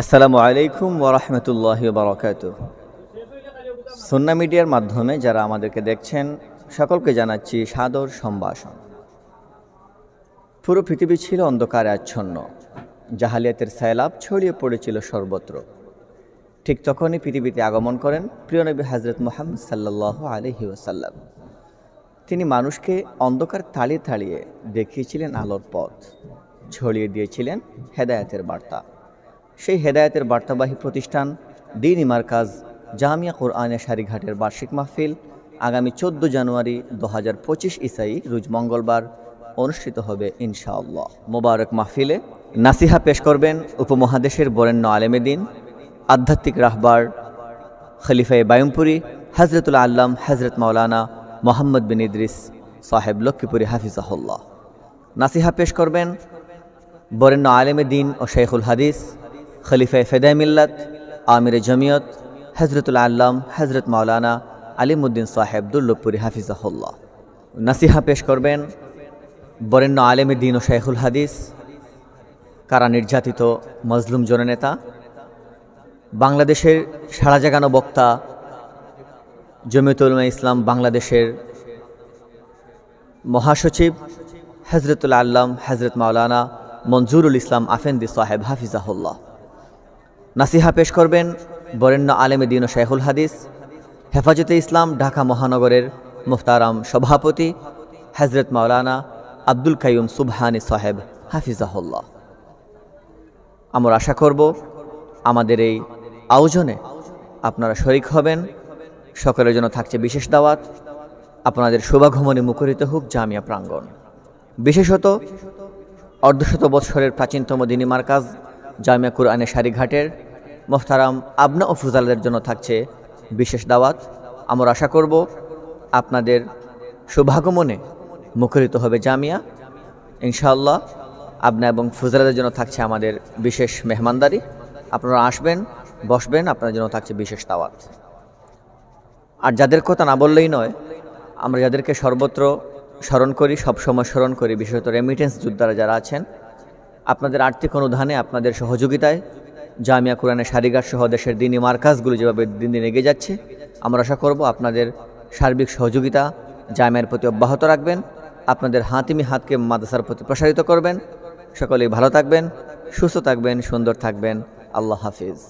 আসসালামু আলাইকুম ওরহমতুল্লাহ বারকাত সন্না মিডিয়ার মাধ্যমে যারা আমাদেরকে দেখছেন, সকলকে জানাচ্ছি সাদর সম্ভাষণ। পুরো পৃথিবী ছিল অন্ধকারে আচ্ছন্ন। জাহালিয়াতের সায়লাভ ছড়িয়ে পড়েছিল সর্বত্র। ঠিক তখনই পৃথিবীতে আগমন করেন প্রিয় নবী হজরত মোহাম্মদ সাল্লাহ আলহি ওসাল্লাম তিনি মানুষকে অন্ধকার তাড়িয়ে তাড়িয়ে দেখিয়েছিলেন আলোর পথ, ছড়িয়ে দিয়েছিলেন হেদায়েতের বার্তা। সেই হেদায়েতের বার্তাবাহী প্রতিষ্ঠান দিন ইমারকাজ জামিয়া কোরআনে সারিঘাটের বার্ষিক মাহফিল আগামী চোদ্দ জানুয়ারি দু হাজার পঁচিশ ইসাই, রোজ মঙ্গলবার অনুষ্ঠিত হবে ইনশাআল্লাহ। মোবারক মাহফিলে নাসিহা পেশ করবেন উপমহাদেশের বরেণ্য আলেমেদিন আধ্যাত্মিক রাহবার খলিফায়ে বায়ুমপুরি হজরতুল আল্লাম হজরত মাওলানা মোহাম্মদ বিন ইদ্রিস সাহেব লক্ষ্মীপুরি হাফিজাহুল্লাহ। নাসিহা পেশ করবেন বরেণ্য আলেমে দিন ও শেখুল হাদিস খলিফায় ফেদায় মিল্লাত, আমির জমিয়ত হজরতুল আল্লাম হজরত মাওলানা আলিমুদ্দিন সাহেব দুর্লভপুরি হাফিজাহুল্লাহ। নাসিহা পেশ করবেন বরেণ্য আলেমে দিন ও শেখুল হাদিস, কারা নির্যাতিত মজলুম জননেতা, বাংলাদেশের সারা জাগানো বক্তা জমিয়তুলমা ইসলাম বাংলাদেশের মহাসচিব হজরতুল আল্লাম হজরত মাওলানা মঞ্জুরুল ইসলাম আফেন্দি সাহেব হাফিজাহুল্লাহ। নাসিহা পেশ করবেন বরেণ্য আলেমে দিন শেখুল হাদিস, হেফাজতে ইসলাম ঢাকা মহানগরের মুফতারাম সভাপতি হজরত মাওলানা আব্দুল কাইম সুবহানি সাহেব, হাফিজাহুল্লাহ। আমরা আশা করব আমাদের এই আয়োজনে আপনারা শরিক হবেন, সকলের জন্য থাকছে বিশেষ দাওয়াত। আপনাদের শুভাগমনে মুখরিত হোক জামিয়া প্রাঙ্গণ। বিশেষত অর্ধশত বৎসরের প্রাচীনতম দিনী মার্কাজ জামিয়া কুরআনে সারিঘাটের মোহতারাম আবনা ও ফুজালদের জন্য থাকছে বিশেষ দাওয়াত। আমরা আশা করব আপনাদের শুভাগমনে মুখরিত হবে জামিয়া। ইনশাআল্লাহ আবনা এবং ফুজালাদের জন্য থাকছে আমাদের বিশেষ মেহমানদারি। আপনারা আসবেন, বসবেন, আপনাদের জন্য থাকছে বিশেষ দাওয়াত। আর যাদের কথা না বললেই নয়, আমরা যাদেরকে সর্বত্র স্মরণ করি, সবসময় স্মরণ করি, বিশেষত রেমিটেন্স যোদ্ধারা যারা আছেন আপনাদের আর্থিক অনুদানে, আপনাদের সহযোগিতায় জামিয়া কোরআনের সারিগার সহ দেশের দিনী মার্কাজগুলো যেভাবে দিন দিন এগিয়ে যাচ্ছে, আমরা আশা করব আপনাদের সার্বিক সহযোগিতা জামিয়ার প্রতি অব্যাহত রাখবেন, আপনাদের হাতিমি হাতকে মাদ্রাসার প্রতি প্রসারিত করবেন। সকলেই ভালো থাকবেন, সুস্থ থাকবেন, সুন্দর থাকবেন। আল্লাহ হাফিজ।